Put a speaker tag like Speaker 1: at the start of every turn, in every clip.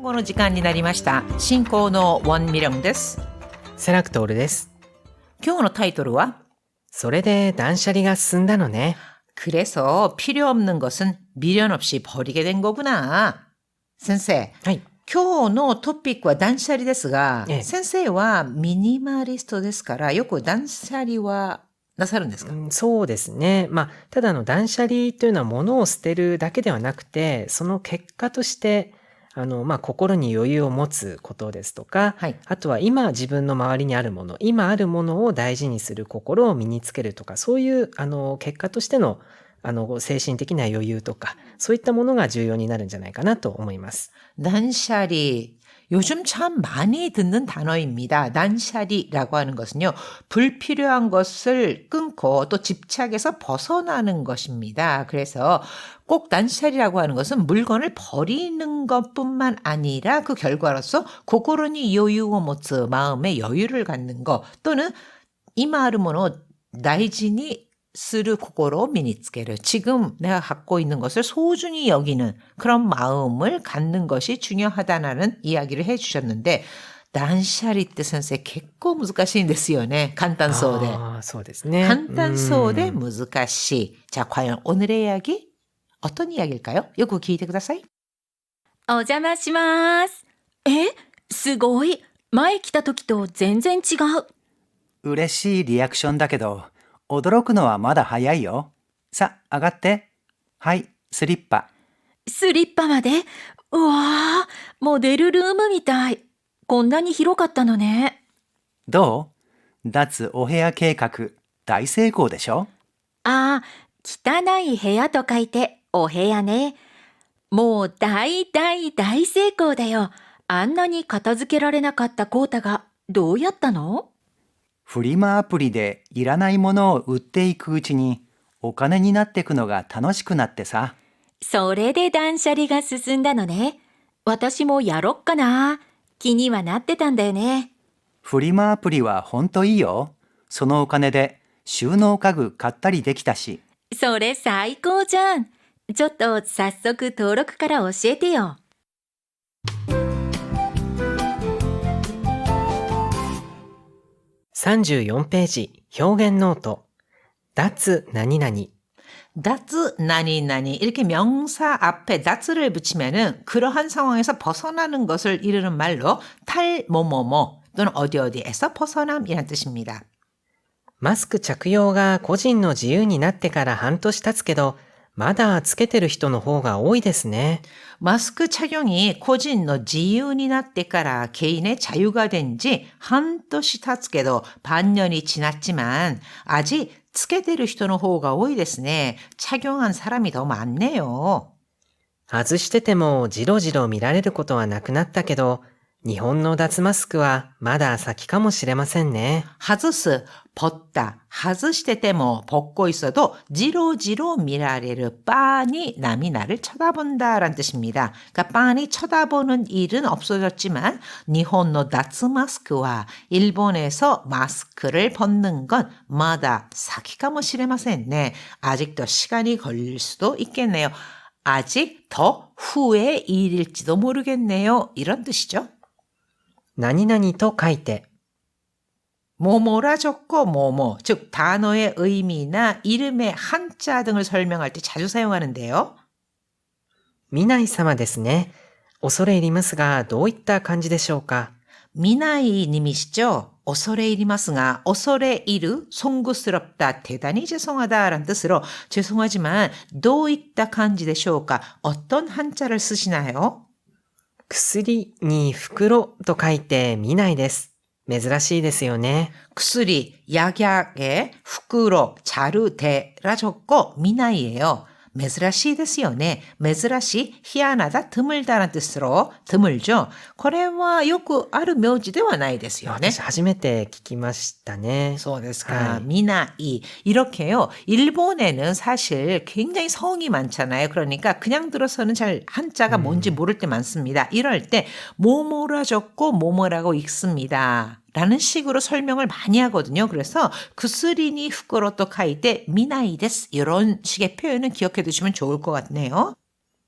Speaker 1: この時間になりました。進行のウォンミリョンです。
Speaker 2: セラクトールです。
Speaker 1: 今日のタイトルは
Speaker 2: それで断捨離が進んだのね。
Speaker 1: 그래서 필요 없는 것은 미련 없이 버리게 된 거구나. 선생,
Speaker 2: はい。
Speaker 1: 今日のトピックは断捨離ですが、
Speaker 2: ええ
Speaker 1: 先生はミニマリストですから、よく断捨離はなさるんですか、
Speaker 2: うんそうですね。まあ、ただの断捨離というのは物を捨てるだけではなくて、その結果として、 あの、まあ、心に余裕を持つことですとか、
Speaker 1: はい。
Speaker 2: あとは今自分の周りにあるもの、今あるものを大事にする心を身につけるとか、そういう、あの、結果としての、あの、精神的な余裕とか、そういったものが重要になるんじゃないかなと思います。
Speaker 1: 断捨離、 요즘 참 많이 듣는 단어입니다. 난샤리라고 하는 것은요, 불필요한 것을 끊고 또 집착에서 벗어나는 것입니다. 그래서 꼭 난샤리라고 하는 것은 물건을 버리는 것뿐만 아니라 그 결과로서 고고로니 요유오 모츠 마음의 여유를 갖는 것 또는 이마르모노 나이지니 스르 고고로 미니츠게를 지금 내가 갖고 있는 것을 소중히 여기는 그런 마음을 갖는 것이 중요하다는 이야기를 해주셨는데 난샤리 때 선생 개꼬 무즈카시인 데스요네 간단 소데
Speaker 2: ああ、そうですね。
Speaker 1: 간단 소데
Speaker 2: うん
Speaker 1: 무즈카시 자 과연 오늘의 이야기 어떤 이야기일까요? 요거 기대ください
Speaker 3: お邪魔します。えすごい。前来た時と全然違う。
Speaker 4: 嬉しいリアクションだけど、 驚くのはまだ早いよ。さ、上がって。はい、スリッパ。
Speaker 3: スリッパまで？うわー、モデルルームみたい。こんなに広かったのね。
Speaker 4: どう？脱お部屋計画、大成功でしょ？
Speaker 3: あー、汚い部屋と書いてお部屋ね。もう大大大成功だよ。あんなに片付けられなかったコータがどうやったの？
Speaker 4: フリマアプリでいらないものを売っていくうちに、お金になってくのが楽しくなってさ。
Speaker 3: それで断捨離が進んだのね。私もやろっかな。気にはなってたんだよね。
Speaker 4: フリマアプリはほんといいよ。そのお金で収納家具買ったりできたし。
Speaker 3: それ最高じゃん。ちょっと早速登録から教えてよ。
Speaker 2: 34ページ、表現ノート。脱何々。
Speaker 1: 다츠 나니나니 이렇게 명사 앞에 다츠를 붙이면은 그러한 상황에서 벗어나는 것을 이르는 말로 탈뭐뭐뭐 또는 어디 어디에서 벗어남이란 뜻입니다.
Speaker 2: マスク着用が個人の自由になってから半年経つけど、 まだつけてる人の方が多いですね。
Speaker 1: 마스크 착용이 고진의 지유니 나때까라 개인의 자유가 된 지 한도시 타츠게도 반년이 지났지만 아직 つけてる人の方が多いですね. 착용한 사람이 더 많네요.
Speaker 2: 外しててもじろじろ見られることはなくなったけど、 日本の脱マスクはまだ先かもしれませんね。
Speaker 1: 하즈스 벗다 하즈시테 때뭐 벗고 있어도 지로지로 미라레르 빤이 남이 나를 쳐다본다라는 뜻입니다. 그러니까 빤이 쳐다보는 일은 없어졌지만 니혼노 다츠 마스크와 일본에서 마스크를 벗는 건 마다 사키가모시레마센 네 아직도 시간이 걸릴 수도 있겠네요. 아직 더 후의 일일지도 모르겠네요. 이런 뜻이죠.
Speaker 2: 何々と書いて、
Speaker 1: 뭐뭐라 적고 뭐뭐, 즉 단어의 의미나 이름의 한자 등을 설명할 때 자주 사용하는데요.
Speaker 2: 見ない様ですね。恐れ入りますが、どういった感じでしょうか
Speaker 1: 미나이 님이시죠? 어설에 이리마스가 어설에 이르 송구스럽다 대단히 죄송하다라는 뜻으로 죄송하지만 도 있다 간지 되쇼까 어떤 한자를 쓰시나요?
Speaker 2: 薬に袋と書いて見ないです。珍しいですよね。
Speaker 1: 薬, 약약에 후쿠로, 자르대라 적고 미나이예요. 메즈라시 데스요네. 메즈라시 희한하다, 드물다라는 뜻으로 드물죠. これはよくある名字ではないですよね。
Speaker 2: 私初めて聞きましたね。
Speaker 1: そうですか。
Speaker 2: はい
Speaker 1: 미나이. 이렇게요. 일본에는 사실 굉장히 성이 많잖아요. 그러니까 그냥 들어서는 잘 한자가 뭔지 모를 때 많습니다. 이럴 때 모모라 적고 모모라고 읽습니다. 라는 식으로 설명을 많이 하거든요. 그래서 구스리니 후쿠로 또 카이테 미나이 데스 이런 식의 표현은 기억해 두시면 좋을 것 같네요.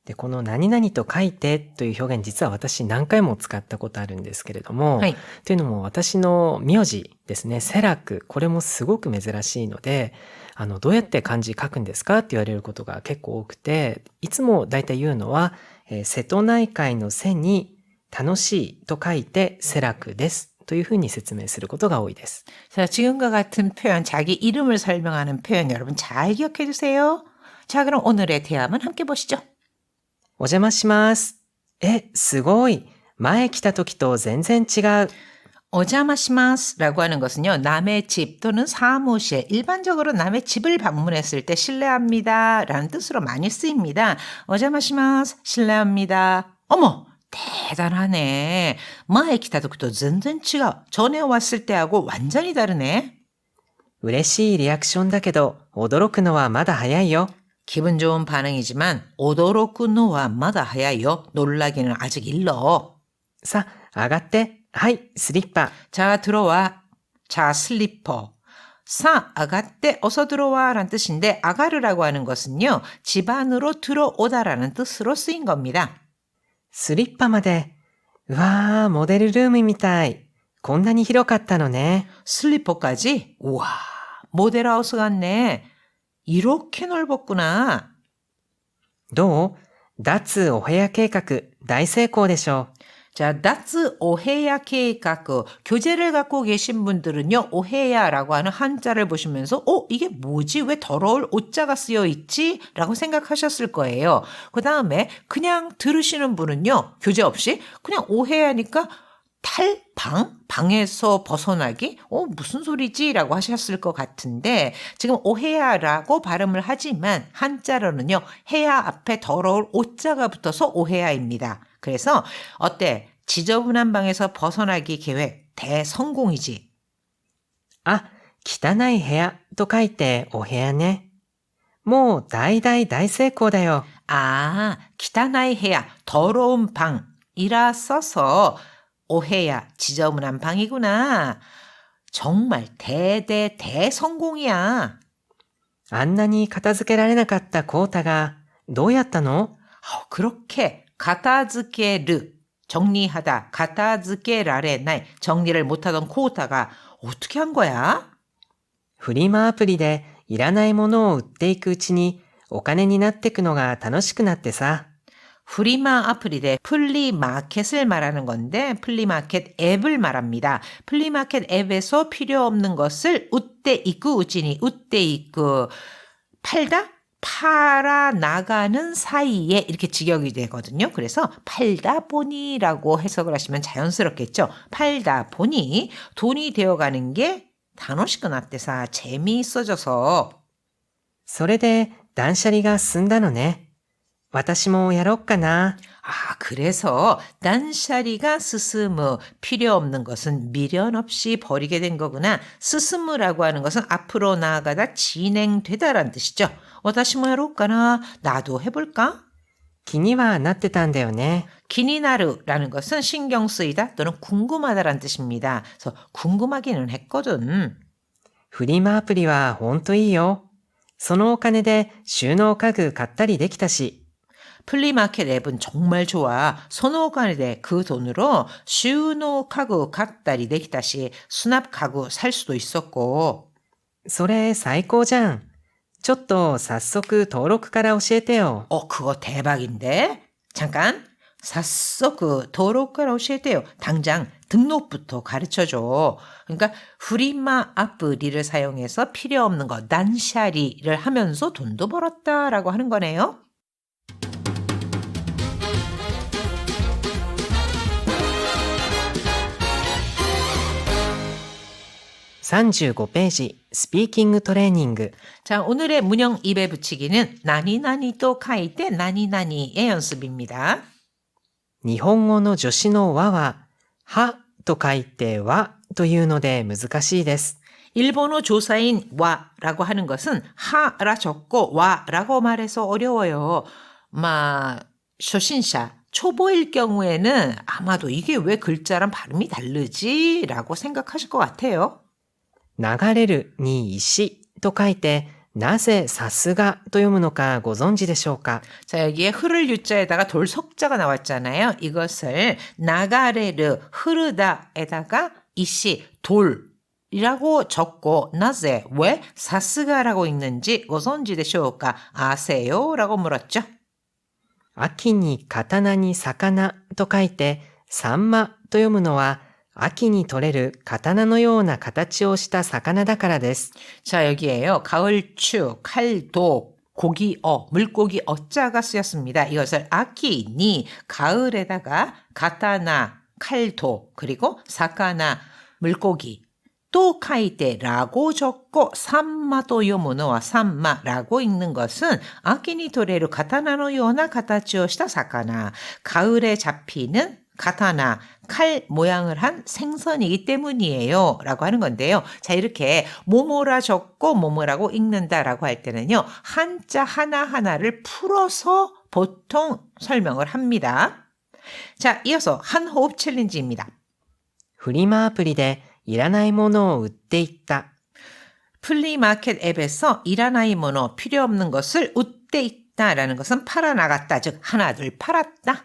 Speaker 2: で、この何々と書いてという表現実は私何回も使ったことあるんですけれども、
Speaker 1: はい。
Speaker 2: というのも私の名字ですね、セラク、これもすごく珍しいので、あの、どうやって漢字書くんですかって言われることが結構多くて、いつも大体言うのは、えー瀬戸内海の瀬に楽しいと書いてセラクです というふうに説明することが多いです。
Speaker 1: 자, 지금과 같은 표현, 자기 이름을 설명하는 표현 여러분 잘 기억해 두세요. 자, 그럼 오늘의 대화문 함께 보시죠.
Speaker 2: お邪魔します。え、すごい。前来た時と全然違う。
Speaker 1: 오자마시마스라고 하는 것은요, 남의 집 또는 사무실, 일반적으로 남의 집을 방문했을 때 실례합니다. 라는 뜻으로 많이 쓰입니다. 오자마시마스, 실례합니다. 어머! 대단하네. 마에 기타도크도 全然違う. 전에 왔을 때하고 완전히 다르네.
Speaker 2: 嬉しいリアクションだけど、驚くのはまだ早いよ。
Speaker 1: 기분 좋은 반응이지만 오도로쿠노와 마다 하야요. 놀라기는 아직 일러.
Speaker 2: さ、上がって。はい、スリッパ。
Speaker 1: 자, 들어와. 자, 슬리퍼. 사, 아가떼, 어서 들어와 라는 뜻인데, 아가르라고 하는 것은요, 집 안으로 들어오다라는 뜻으로 쓰인 겁니다.
Speaker 2: スリッパまで。うわー、モデルルームみたい。こんなに広かったのね。
Speaker 1: 슬리퍼까지? 우와, 모델하우스 같네. 이렇게 넓었구나.
Speaker 2: どう脱お部屋計画、大成功でしょ う。
Speaker 1: 자, 다츠 오헤야 케이카크. 교재를 갖고 계신 분들은요, 오헤야라고 하는 한자를 보시면서, 어, 이게 뭐지? 왜 더러울 오자가 쓰여 있지? 라고 생각하셨을 거예요. 그 다음에 그냥 들으시는 분은요, 교재 없이 그냥 오헤야니까 탈방? 방에서 벗어나기? 어, 무슨 소리지? 라고 하셨을 것 같은데, 지금 오헤야라고 발음을 하지만, 한자로는요, 해야 앞에 더러울 오 자가 붙어서 오헤야입니다. 그래서, 어때? 지저분한 방에서 벗어나기 계획, 대성공이지.
Speaker 2: う。あ、汚い部屋と書いてお部屋ね。もう大大大成功だよ。
Speaker 1: 아, 기타나이 해야, 더러운 방이라 써서, 오해야, 지저분한 방이구나. 정말 대대 대성공이야.
Speaker 2: あんなに片付けられなかったコータが、どうやったの
Speaker 1: 어, 그렇게 가타즈케르 정리하다 가타즈케라레 나이 정리를 못하던 코우타가 어떻게 한 거야?
Speaker 2: フリマアプリでいらないものを売っていくうちにお金になってくのが楽しくなってさ。
Speaker 1: 프리마 아플리데 플리마켓을 말하는 건데 플리마켓 앱을 말합니다. 플리마켓 앱에서 필요 없는 것을 웃대 있고 우진이 웃대 있고 팔다 팔아 나가는 사이에 이렇게 직역이 되거든요. 그래서 팔다 보니라고 해석을 하시면 자연스럽겠죠. 팔다 보니 돈이 되어가는 게 단어식 끝났대사 재미있어져서
Speaker 2: それで断捨離が進んだのね。私もやろっかな。
Speaker 1: 아, 그래서 난샤리가 스스무 필요 없는 것은 미련 없이 버리게 된 거구나. 스스무라고 하는 것은 앞으로 나아가다 진행되다라는 뜻이죠. 어다시 뭐 해볼까나? 나도 해볼까?
Speaker 2: 気にはなってたんだよね。
Speaker 1: 기니나르라는 것은 신경 쓰이다 또는 궁금하다라는 뜻입니다. 그래서 궁금하기는 했거든.
Speaker 2: フリマアプリはほんといいよ。そのお金で収納家具買ったりできたし。
Speaker 1: 플리마켓 앱은 정말 좋아. 선호가에 그 돈으로 슈노 가구 갖다리 내기다시 수납 가구 살 수도 있었고.
Speaker 2: それ最高じゃん。 ちょっと早速登録から教えてよ。
Speaker 1: 어, 그거 대박인데? 잠깐. 샀어 그登録から 教えてよ. 당장 등록부터 가르쳐줘. 그러니까 후리마 아프리를 사용해서 필요 없는 거 난샤리를 하면서 돈도 벌었다라고 하는 거네요.
Speaker 2: 35페이지 스피킹 트레이닝
Speaker 1: 자, 오늘의 문형 입에 붙이기는 나니나니 또 카이 때 나니나니의 연습입니다.
Speaker 2: 일본어의 助詞の 와와 하と 카이테 와というので 難しいです.
Speaker 1: 일본어 조사인 와라고 하는 것은 하라 적고 와라고 말해서 어려워요. 마 초신샤 초보일 경우에는 아마도 이게 왜 글자랑 발음이 다르지라고 생각하실 것 같아요.
Speaker 2: 流れるに石と書いて なぜさすがと読むのかご存知でしょうか
Speaker 1: 자, 여기에 흐를 유자에다가 돌 석자가 나왔잖아요. 이것을 나가레르 흐르다에다가 이씨 돌이라고 적고 나제 왜 사스가라고 읽는지 고선지 되쇼까 아세요?라고 물었죠.
Speaker 2: 秋に刀に魚と書いて、サンマと読むのは、 秋に取れる刀のような形をした魚だからです。
Speaker 1: 자, 여기에요. 가을추, 칼도, 고기어, 물고기 어자가 쓰였습니다. 이것을 아키니 가을에다가 가타나, 칼도, 그리고 사카나, 물고기 또 카이테라고 적고 산마도 요모노와 산마라고 읽는 것은 아키니 도레루 가타나노 요나 가타치오 시다 사카나 가을에 잡히는 가타나 칼 모양을 한 생선이기 때문이에요. 라고 하는 건데요. 자, 이렇게 모모라 적고 모모라고 읽는다라고 할 때는요. 한자 하나하나를 풀어서 보통 설명을 합니다. 자, 이어서 한 호흡 챌린지입니다.
Speaker 2: フリマアプリでいらないものを売っていった。
Speaker 1: 플리마켓 앱에서 일하나이 모노 필요 없는 것을 웃대 있다라는 것은 팔아나갔다. 즉, 하나, 둘 팔았다.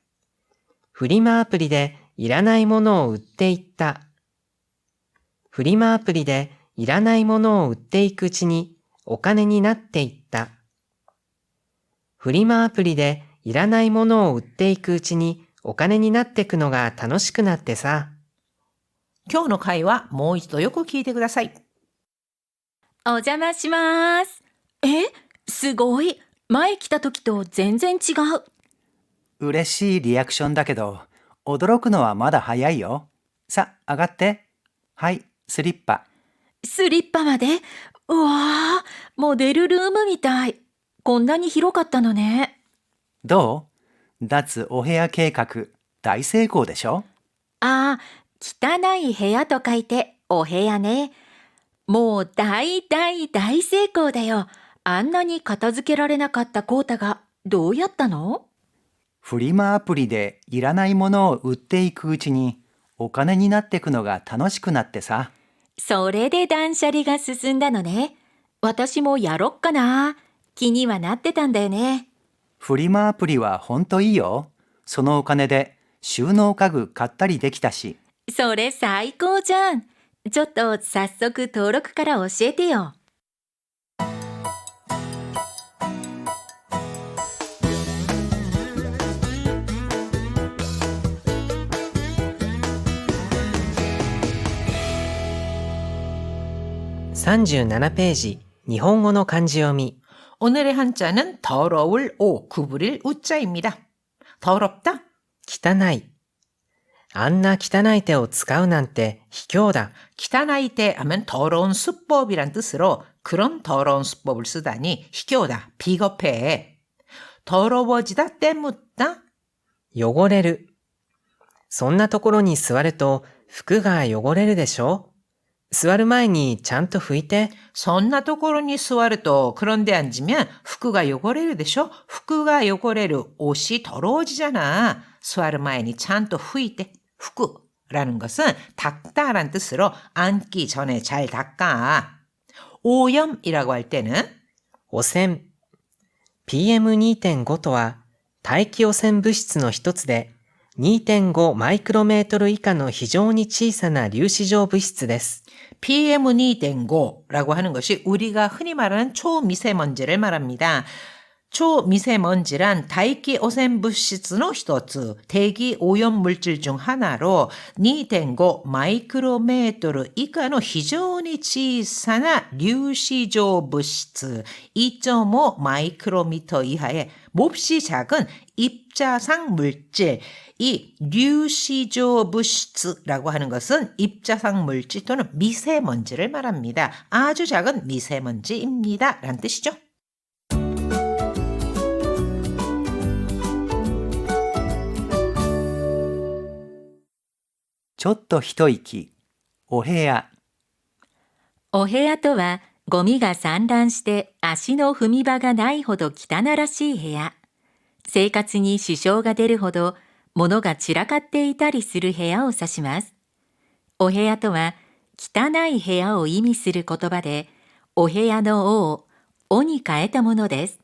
Speaker 2: フリマアプリでいらないものを売っていった。フリマアプリでいらないものを売っていくうちにお金になっていった。フリマアプリでいらないものを売っていくうちにお金になってくのが楽しくなってさ。
Speaker 1: 今日の会話もう一度よく聞いてください。
Speaker 3: お邪魔します。えすごい。前来た時と全然違う。
Speaker 4: 嬉しいリアクションだけど、驚くのはまだ早いよ。さ、上がって。はい、スリッパ。
Speaker 3: スリッパまで？うわー、モデルルームみたい。こんなに広かったのね。
Speaker 4: どう？脱お部屋計画、大成功でしょ？
Speaker 3: ああ、汚い部屋と書いてお部屋ね。もう大大大成功だよ。あんなに片付けられなかったコータがどうやったの？
Speaker 4: フリマアプリでいらないものを売っていくうちに、お金になってくのが楽しくなってさ。
Speaker 3: それで断捨離が進んだのね。私もやろっかな。気にはなってたんだよね。
Speaker 4: フリマアプリはほんといいよ。そのお金で収納家具買ったりできたし。
Speaker 3: それ最高じゃん。ちょっと早速登録から教えてよ。
Speaker 2: 37ページ、日本語の漢字読み。
Speaker 1: 오늘의 한자는 더러울 오, 구부릴 우자입니다. 더럽다?
Speaker 2: 汚い。あんな汚い手を使うなんて卑怯だ。
Speaker 1: 기타나이테 하면 더러운 수법이란 뜻으로 그런 더러운 수법을 쓰다니 희교다, 비겁해. 더러워지다, 때묻다?
Speaker 2: 汚れる。そんなところに座ると服が汚れるでしょ 座る前にちゃんと拭いて。
Speaker 1: 선나 도코로니 스와르도 그런데 앉으면 후크가 요거레르 되쇼? 후크가 요거레르 옷이 더러워지잖아. 스와르마에니 찬또 후이때 후크라는 것은 닦다란 뜻으로 앉기 전에 잘 닦아. 오염이라고 할 때는
Speaker 2: 汚染。PM2.5 とは大気汚染物質の一つで 2.5マイクロメートル以下の非常に小さな粒子状物質です。
Speaker 1: PM2.5라고 하는 것이 우리가 흔히 말하는 초미세먼지를 말합니다. 초미세먼지란 다이키 오센 부시스의 一つ 대기 오염 물질 중 하나로 2.5 마이크로메ートル 以下の 非常に小さな粒子状物質 2.5 마이크로미터 이하의 몹시 작은 입자상 물질 이 류시조 부시츠라고 하는 것은 입자상 물질 또는 미세먼지를 말합니다. 아주 작은 미세먼지입니다. 라는 뜻이죠.
Speaker 4: ちょっと一息。お部屋。
Speaker 3: お部屋とはゴミが散乱して足の踏み場がないほど汚らしい部屋。生活に支障が出るほど 物が散らかっていたりする部屋を指します。お部屋とは汚い部屋を意味する言葉で、お部屋の「お」を「お」に変えたものです。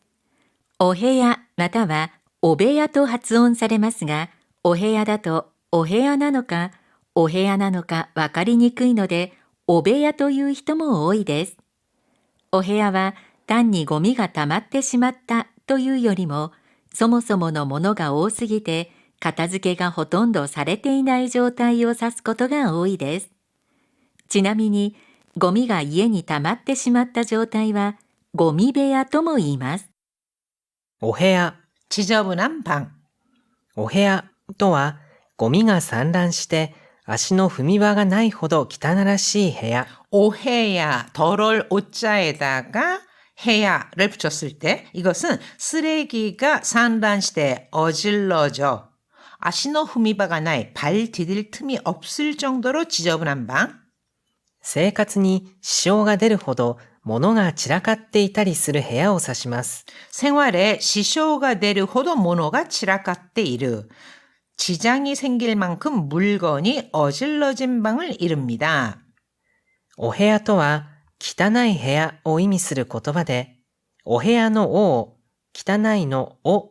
Speaker 3: お部屋またはお部屋と発音されますが、お部屋だとお部屋なのかお部屋なのかわかりにくいので、お部屋という人も多いです。お部屋は単にゴミが溜まってしまったというよりも、そもそものものが多すぎて、片付けがほとんどされていない状態を指すことが多いです。ちなみに、ゴミが家に溜まってしまった状態は、ゴミ部屋とも言います。
Speaker 2: お部屋、
Speaker 1: 지저분한 방.
Speaker 2: お部屋とは、ゴミが散乱して足の踏み場がないほど汚らしい部屋。
Speaker 1: 오해야, 덜을 오자에다가 해야를 붙였을 때 이것은 쓰레기가 산란시대 어질러져 아시노 후미바가 나이 발 디딜 틈이 없을 정도로 지저분한 방.
Speaker 2: 生活に支障が出るほど物が散らかっていたりする部屋を指します。
Speaker 1: 생활에 지쇼가 되르 호도 모노가 치라카때 이르. 지장이 생길 만큼 물건이 어질러진 방을 이릅니다.
Speaker 2: お部屋とは、汚い部屋を意味する言葉で、お部屋のおを汚いのお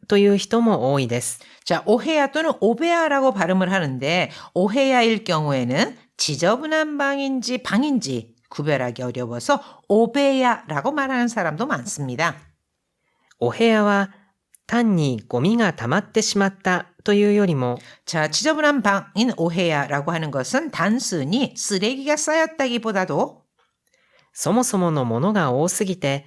Speaker 2: という人も多いです。
Speaker 1: 자, 오해야 또는 오베야라고 발음을 하는데 오해야일 경우에는 지저분한 방인지 방인지 구별하기 어려워서 오베야라고 말하는 사람도 많습니다.
Speaker 2: お部屋は単にゴミが溜まってしまったというよりも、
Speaker 1: 자, 지저분한 방인 오해야라고 하는 것은 단순히 쓰레기가 쌓였다기보다도
Speaker 2: そもそものものが多すぎて、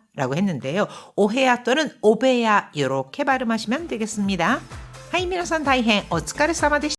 Speaker 1: 라고 했는데요. 오해야 또는 오베야 이렇게 발음하시면 되겠습니다. 하이 미나산 다이행 오츠카레사마 되시